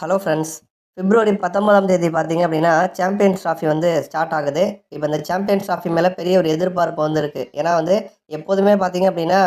Hello friends பிப்ரவரி பத்தொன்பதாம் தேதி பார்த்தீங்க அப்படின்னா சாம்பியன்ஸ் ட்ராஃபி வந்து ஸ்டார்ட் ஆகுது. இப்போ இந்த சாம்பியன்ஸ் ட்ராஃபி மேலே பெரிய ஒரு எதிர்பார்ப்பு வந்து இருக்குது ஏன்னா வந்து எப்போதுமே பார்த்தீங்க அப்படின்னா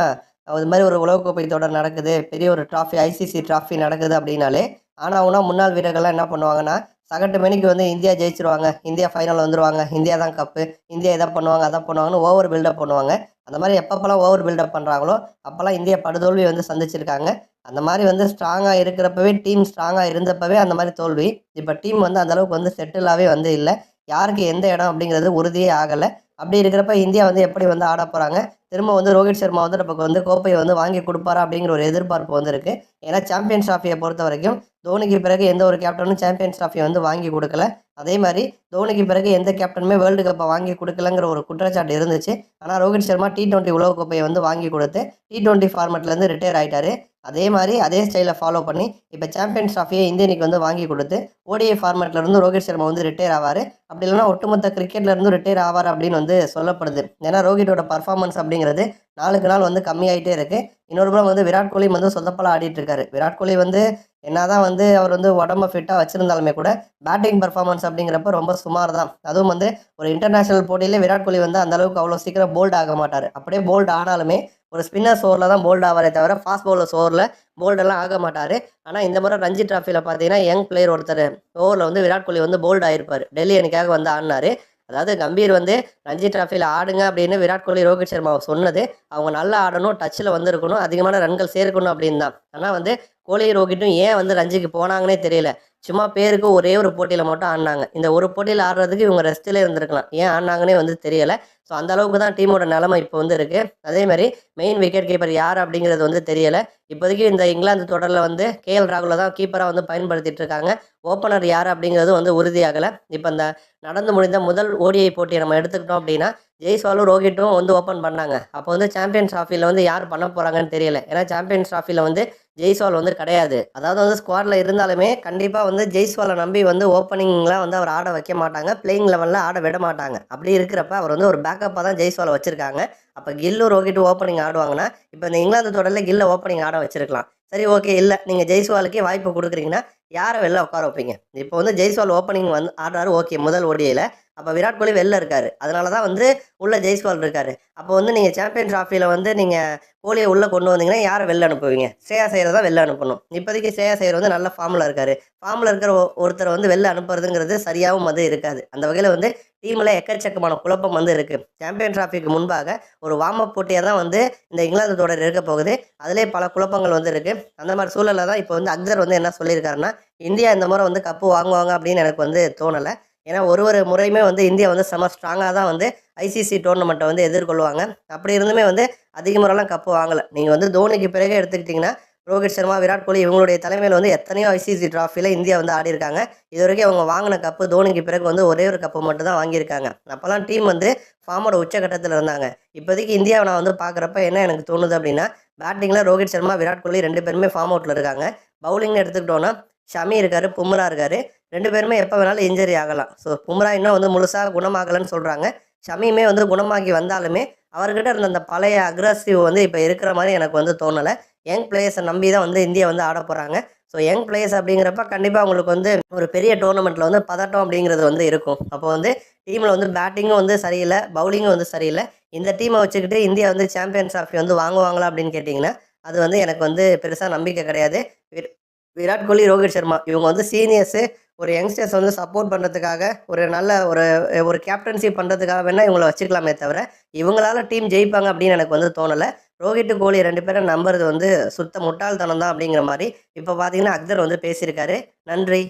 இது மாதிரி ஒரு உலகக்கோப்பை தொடர் நடக்குது. பெரிய ஒரு ட்ராஃபி ஐசிசி ட்ராஃபி நடக்குது அப்படின்னாலே ஆனால் அவனா முன்னாள் வீரர்கள்லாம் என்ன பண்ணுவாங்கன்னா சகட்டு மணிக்கு வந்து இந்தியா ஜெயிச்சிருவாங்க. இந்தியா ஃபைனல் வந்துருவாங்க. இந்தியா தான் கப்பு இந்தியா இதை பண்ணுவாங்க அதை பண்ணுவாங்கன்னு ஓவர் பில்டப் பண்ணுவாங்க. அந்த மாதிரி எப்பப்பெல்லாம் ஓவர் பில்டப் பண்ணுறாங்களோ அப்போல்லாம் இந்தியா படுதோல்வி வந்து சந்திச்சிருக்காங்க. அந்த மாதிரி வந்து ஸ்ட்ராங்காக இருக்கிறப்பவே டீம் ஸ்ட்ராங்காக இருந்தப்பவே அந்த மாதிரி தோல்வி. இப்போ டீம் வந்து அந்தளவுக்கு வந்து செட்டிலாகவே வந்து இல்லை. யாருக்கு எந்த இடம் அப்படிங்கிறது உறுதியே ஆகலை. அப்படி இருக்கிறப்ப இந்தியா வந்து எப்படி வந்து ஆட போகிறாங்க திரும்ப வந்து ரோஹித் சர்மா வந்து நமக்கு வந்து கோப்பையை வந்து வாங்கி கொடுப்பாரா அப்படிங்கிற ஒரு எதிர்பார்ப்பு வந்து இருக்குது ஏன்னா சாம்பியன்ஸ் ட்ராஃபியை பொறுத்த வரைக்கும் தோனிக்கு பிறகு எந்த ஒரு கேப்டனும் சாம்பியன்ஸ் ட்ராஃபியை வந்து வாங்கி கொடுக்கல. அதே மாதிரி தோனிக்கு பிறகு எந்த கேப்டனுமே வேர்ல்டு கப்பை வாங்கி கொடுக்கலங்கிற ஒரு குற்றச்சாட்டு இருந்துச்சு. ஆனால் ரோஹித் சர்மா டி டுவெண்ட்டி உலகக்கோப்பையை வந்து வாங்கி கொடுத்து டி டுவெண்ட்டி ஃபார்மெட்லேருந்து ரிட்டையர் ஆகிட்டாரு அதே மாதிரி அதே ஸ்டைலை ஃபாலோ பண்ணி இப்போ சாம்பியன்ஸ் ட்ராஃபியை இந்தியனுக்கு வந்து வாங்கி கொடுத்து ஓடிஐ ஃபார்மேட்லேருந்து ரோஹித் சர்மா வந்து ரிட்டையர் ஆவார். அப்படி இல்லைனா ஒட்டுமொத்த கிரிக்கெட்லேருந்து ரிட்டையர் ஆவார் அப்படின்னு வந்து சொல்லப்படுது. ஏன்னா ரோஹிட்டோட பர்ஃபார்மன்ஸ் அப்படிங்கிறது நாளுக்கு நாள் வந்து கம்மியாயிட்டே இருக்குது இன்னொரு புறம் வந்து விராட் கோலி வந்து சொந்தப்பலாம் ஆடிட்டு இருக்காரு. விராட் கோலி வந்து என்னதான் வந்து அவர் வந்து உடம்ப ஃபிட்டாக வச்சுருந்தாலுமே கூட பேட்டிங் பர்ஃபார்மன்ஸ் அப்படிங்கிறப்ப ரொம்ப சுமார் தான் அதுவும் வந்து ஒரு இன்டர்நேஷனல் போட்டியிலே விராட் கோலி வந்து அந்த அளவுக்கு அவ்வளோ சீக்கிரம் போல்ட் ஆக மாட்டார். அப்படியே போல்ட் ஆனாலுமே ஒரு ஸ்பின்னர் ஓவரில் தான் போல்ட் ஆவாரே தவிர ஃபாஸ்ட் பவுலர் ஓவரில் போல்டெல்லாம் ஆக மாட்டார். ஆனால் இந்த முறை ரஞ்சி ட்ராஃபியில் பார்த்தீங்கன்னா யங் பிளேயர் ஒருத்தர் ஓவரில் வந்து விராட் கோலி வந்து போல்ட் ஆயிருப்பார். டெல்லி அணிக்காக வந்து ஆடினார். அதாவது கம்பீர் வந்து ரஞ்சி டிராஃபியில் ஆடுங்க அப்படின்னு விராட் கோலி ரோஹித் சர்மா சொன்னது. அவங்க நல்லா ஆடணும் டச்சில் வந்திருக்கணும் அதிகமான ரன்கள் சேர்க்கணும் அப்படின்னு தான். ஆனால் வந்து கோலி ரோகிட்டும் ஏன் வந்து ரஞ்சிக்கு போனாங்கன்னே தெரியல. சும்மா பேருக்கு ஒரே ஒரு போட்டியில் மட்டும் ஆடினாங்க. இந்த ஒரு போட்டியில் ஆடுறதுக்கு இவங்க ரெஸ்ட்டில் இருந்திருக்கலாம். ஏன் ஆடினாங்கன்னே வந்து தெரியல. ஸோ அந்த அளவுக்கு தான் டீமோட நிலமை இப்போ வந்து இருக்குது அதே மாதிரி மெயின் விக்கெட் கீப்பர் யார் அப்படிங்கிறது வந்து தெரியலை. இப்போதைக்கு இந்த இங்கிலாந்து தொடரில் வந்து கேஎல் ராகுல தான் கீப்பராக வந்து பயன்படுத்திட்டு இருக்காங்க. ஓப்பனர் யார் அப்படிங்கிறது வந்து உறுதியாகலை. இப்போ இந்த நடந்து முடிந்த முதல் ஓடிஐ போட்டியை நம்ம எடுத்துக்கிட்டோம் அப்படின்னா ஜெய்ஸ்வாலும் ரோஹிட்டும் வந்து ஓப்பன் பண்ணாங்க. அப்போ வந்து சாம்பியன்ஸ் ட்ராஃபியில் வந்து யார் பண்ண போகிறாங்கன்னு தெரியல. ஏன்னா சாம்பியன்ஸ் ட்ராஃபியில் வந்து ஜெய்ஸ்வால் வந்து கிடையாது. அதாவது வந்து ஸ்குவாடில் இருந்தாலுமே கண்டிப்பாக வந்து ஜெய்ஸ்வாலை நம்பி வந்து ஓப்பனிங்லாம் வந்து அவர் ஆட வைக்க மாட்டாங்க. பிளேயிங் லெவலில் ஆட விட மாட்டாங்க. அப்படி இருக்கிறப்ப அவர் வந்து ஒரு பேக்கப்பாக தான் ஜெய்ஸ்வாலை வச்சுருக்காங்க. அப்போ கில்லு ரோஹிட் ஓப்பனிங் ஆடுவாங்கன்னா இப்போ இந்த இங்கிலாந்து தொடரில் கில்லை ஓப்பனிங் ஆட வச்சிருக்கலாம். சரி ஓகே இல்லை. நீங்கள் ஜெய்ஸ்வாலுக்கே வாய்ப்பு கொடுக்குறீங்கன்னா யாரை வெளில உட்கார வைப்பீங்க? இப்போ வந்து ஜெய்ஸ்வால் ஓப்பனிங் வந்து ஆடுறாரு ஓகே முதல் ஓடியில் அப்போ விராட் கோலி வெளில இருக்காரு. அதனால தான் வந்து உள்ளே ஜெய்ஸ்வால் இருக்காரு. அப்போ வந்து நீங்கள் சாம்பியன் ட்ராஃபியில் வந்து நீங்கள் கோலியை உள்ளே கொண்டு வந்தீங்கன்னா யாரை வெளில அனுப்புவீங்க? ஸ்ரேயா செய்கிற தான் வெளில அனுப்பணும். இப்போதைக்கு ஸ்ரேயா செய்கிற வந்து நல்ல ஃபார்மில் இருக்கார். ஃபார்மில் இருக்கிற ஒருத்தரை வந்து வெளில அனுப்புறதுங்கிறது சரியாகவும் வந்து இருக்காது. அந்த வகையில் வந்து டீமில் எக்கச்சக்கமான குழப்பம் வந்து இருக்குது சாம்பியன் ட்ராஃபிக்கு முன்பாக ஒரு வார்ம் அப் போட்டியாக தான் வந்து இந்த இங்கிலாந்து தொடர் இருக்க போகுது. அதிலே பல குழப்பங்கள் வந்து இருக்குது அந்த மாதிரி சூழலில் தான் இப்போ வந்து அக்தர் வந்து என்ன சொல்லியிருக்காருன்னா இந்தியா இந்த முறை வந்து கப்பு வாங்குவாங்க அப்படின்னு எனக்கு வந்து தோணலை. ஏன்னா ஒரு ஒரு முறையுமே வந்து இந்தியா வந்து செம ஸ்ட்ராங்காக தான் வந்து ஐசிசி டோர்னமெண்ட்டை வந்து எதிர்கொள்வாங்க. அப்படி இருந்துமே வந்து அதிக முறைலாம் கப்பு வாங்கலை. நீங்கள் வந்து தோனிக்கு பிறகு எடுத்துக்கிட்டிங்கன்னா ரோஹித் சர்மா விராட் கோலி இவங்களுடைய தலைமையில் வந்து எத்தனையோ ஐசிசி ட்ராஃபியில் இந்தியா வந்து ஆடி இருக்காங்க. இது வரைக்கும் அவங்க வாங்கின கப்பு தோனிக்கு பிறகு வந்து ஒரே ஒரு கப்பு மட்டும் தான் வாங்கியிருக்காங்க. அப்போல்லாம் டீம் வந்து ஃபார்மோட உச்சகட்டத்தில் இருந்தாங்க. இப்போதைக்கு இந்தியாவை நான் வந்து பார்க்குறப்ப என்ன எனக்கு தோணுது அப்படின்னா பேட்டிங்கில் ரோஹித் சர்மா விராட் கோலி ரெண்டு பேருமே ஃபார்ம் அவுட்டில் இருக்காங்க. பவுலிங்னு எடுத்துக்கிட்டோன்னா ஷமி இருக்கார் பும்ரா இருக்கார். ரெண்டு பேருமே எப்போ வேணாலும் இன்ஜரி ஆகலாம். ஸோ பும்ரா இன்னும் வந்து முழுசாக குணமாகலைன்னு சொல்கிறாங்க ஷமியுமே வந்து குணமாகி வந்தாலுமே அவர்கிட்ட இருந்த அந்த பழைய அக்ரஸிவ் வந்து இப்போ இருக்கிற மாதிரி எனக்கு வந்து தோணலை. யங் பிளேயர்ஸை நம்பி தான் வந்து இந்தியா வந்து ஆட போகிறாங்க ஸோ யங் பிளேயர்ஸ் அப்படிங்கிறப்ப கண்டிப்பாக அவங்களுக்கு வந்து ஒரு பெரிய டோர்னமெண்ட்டில் வந்து பதட்டம் அப்படிங்கிறது வந்து இருக்கும். அப்போ வந்து டீமில் வந்து பேட்டிங்கும் வந்து சரியில்லை பவுலிங்கும் வந்து சரியில்லை. இந்த டீமை வச்சுக்கிட்டு இந்தியா வந்து சாம்பியன்ஸ் ட்ராஃபி வந்து வாங்குவாங்களா அப்படின்னு கேட்டிங்கன்னா அது வந்து எனக்கு வந்து பெருசாக நம்பிக்கை கிடையாது. விராட் கோலி ரோஹித் சர்மா. இவங்க வந்து சீனியர்ஸு ஒரு யங்ஸ்டர்ஸ் வந்து சப்போர்ட் பண்ணுறதுக்காக ஒரு நல்ல ஒரு ஒரு கேப்டன்ஷிப் பண்ணுறதுக்காக வேணால் இவங்களை வச்சுக்கலாமே தவிர இவங்களால டீம் ஜெயிப்பாங்க அப்படின்னு எனக்கு வந்து தோணலை. ரோஹித் கோலி ரெண்டு பேரும் நம்புறது வந்து சுத்த முட்டாள்தனம் தான் அப்படிங்கிற மாதிரி இப்போ பார்த்தீங்கன்னா அக்தர் வந்து பேசியிருக்காரு. நன்றி.